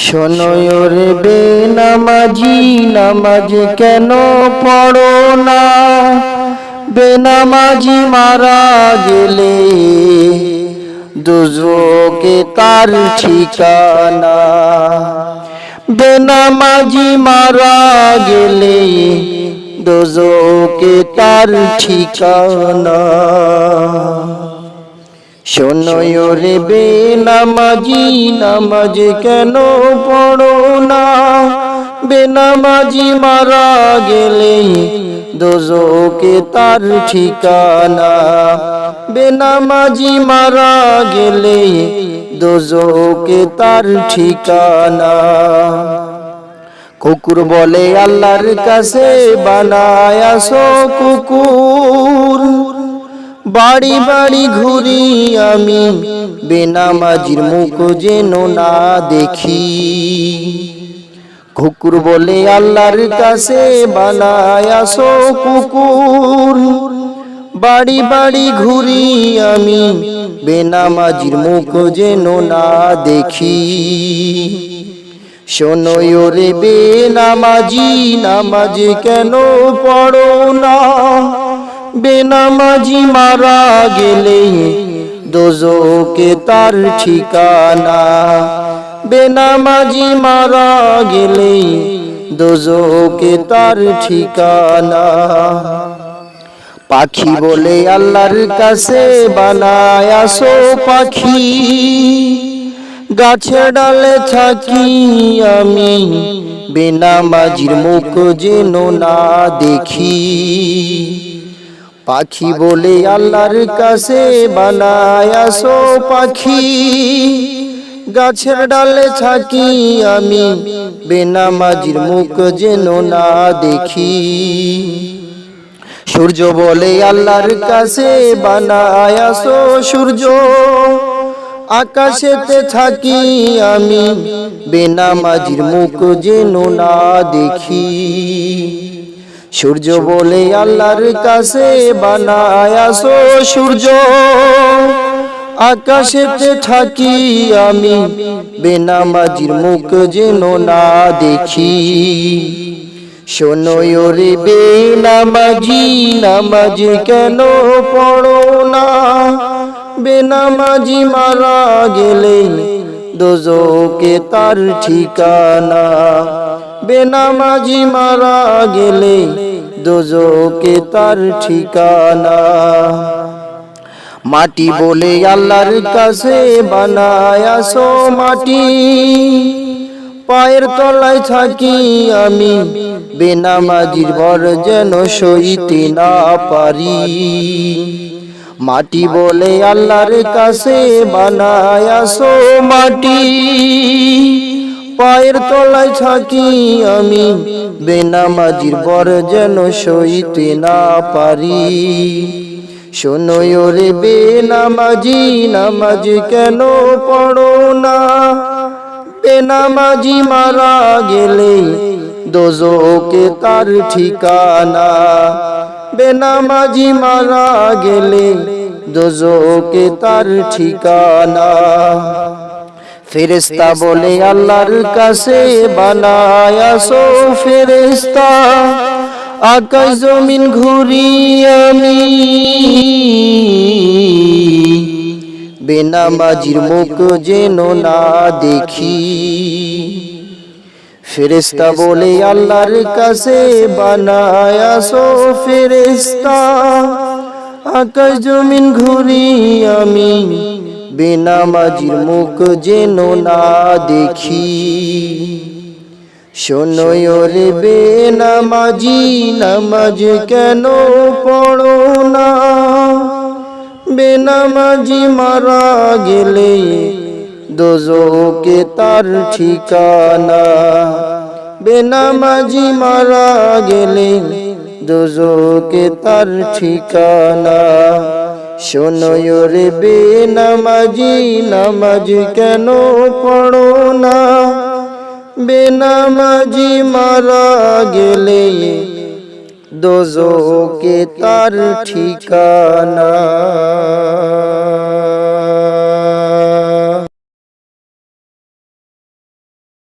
শোনয়রে বেনামাজি, নামাজ কেন পড়ো না? বেনামাজি মারা গেলে দুজকে তার ঠিকানা। বেনামাজি মারা গেলে দুজকে তার ঠিকানা। শোনয়রে বেনামাজি, নামাজ কেন পড়ো না? বেনামাজি মারা গেলে দোজকে তার ঠিকানা। বেনামাজি মারা গেলে দোজকে তার ঠিকানা। কুকুর বলে, আল্লাহর কাছে বানায় আসো কুকুর। বাড়ি বাড়ি ঘুরি আমি, বেনামাজির মুখ যেন না দেখি। কুকুর বলে আল্লাহর কাছে বানায় আসো কুকুর। বাড়ি বাড়ি ঘুরি আমি, বেনামাজির মুখ যেন না দেখি। শোনয় রে বেনামাজি, নামাজ কেন পড়ো না? বেনামাজি মারা গেলে দোজকে তার ঠিকানা। বেনামাজি মারা গেলে দোজকে তার ঠিকানা। পাখি বলে আল্লাহর কাছে বানায় আসো পাখি। গাছে ডালে থাকি আমি, বেনামাজির মুখ যেন না দেখি। পাখি বলে আল্লাহর কাছে বানায় আসো পাখি। গাছের ডালে থাকি আমি, বেনামাজির মুখ যেন না দেখি। সূর্য বলে আল্লাহর কাছে বানায় আসো সূর্য। আকাশেতে থাকি আমি, বেনামাজির মুখ যেন না দেখি। সূর্য বলে আল্লাহর কাছে বানায় আসো সূর্য। আকাশেতে থাকি আমি। বেনামাজির মুখ যেন না দেখি। শোনয় রে বেনামাজি নামাজ কেন পড়ো না? বেনামাজি মারা গেলে দোজকে তার ঠিকানা। বেনামাজি মারা গেলে দোজকে তার ঠিকানা। মাটি বলে আল্লাহর কাছে বানায় আসো মাটি। পায়ের তলায় থাকি আমি, বেনামাজির ভর যেন সইতে না পারি। মাটি বলে আল্লাহর কাছে বানায় মাটি। পায়ের তলায় থাকি আমি, বেনামাজির বর যেন সইতে না পারি। শোনয় রে বেনামাজি, নামাজ কেন পড়ো না? বেনামাজি মারা গেলে দোজোকে তার ঠিকানা। বেনামাজি মারা গেলে দোজোকে তার ঠিকানা। ফেরেস্তা বলে আল্লাহর কাছে বানায় আসো ফেরেস্তা আকাশ জমিন ঘুরি আমি। বেনামাজির মুখ যেন না দেখি। ফেরেস্তা বলে আল্লাহর কাছে বানায় আসো ফেরেস্তা আকাশ জমিন ঘুরি আমি। বেনামাজির মুখ যেন না দেখি শোনয় রে বেনামাজি নামাজ কেন পড়ো না বেনামাজি মারা গেলে দোজকে তার ঠিকানা বেনামাজি মারা গেলে দোজকে তার ঠিকানা শোনয় রে বেনামাজি নামাজ কেন পড়ো না? বেনামাজি মারা গেলে দোজোকে তার ঠিকানা।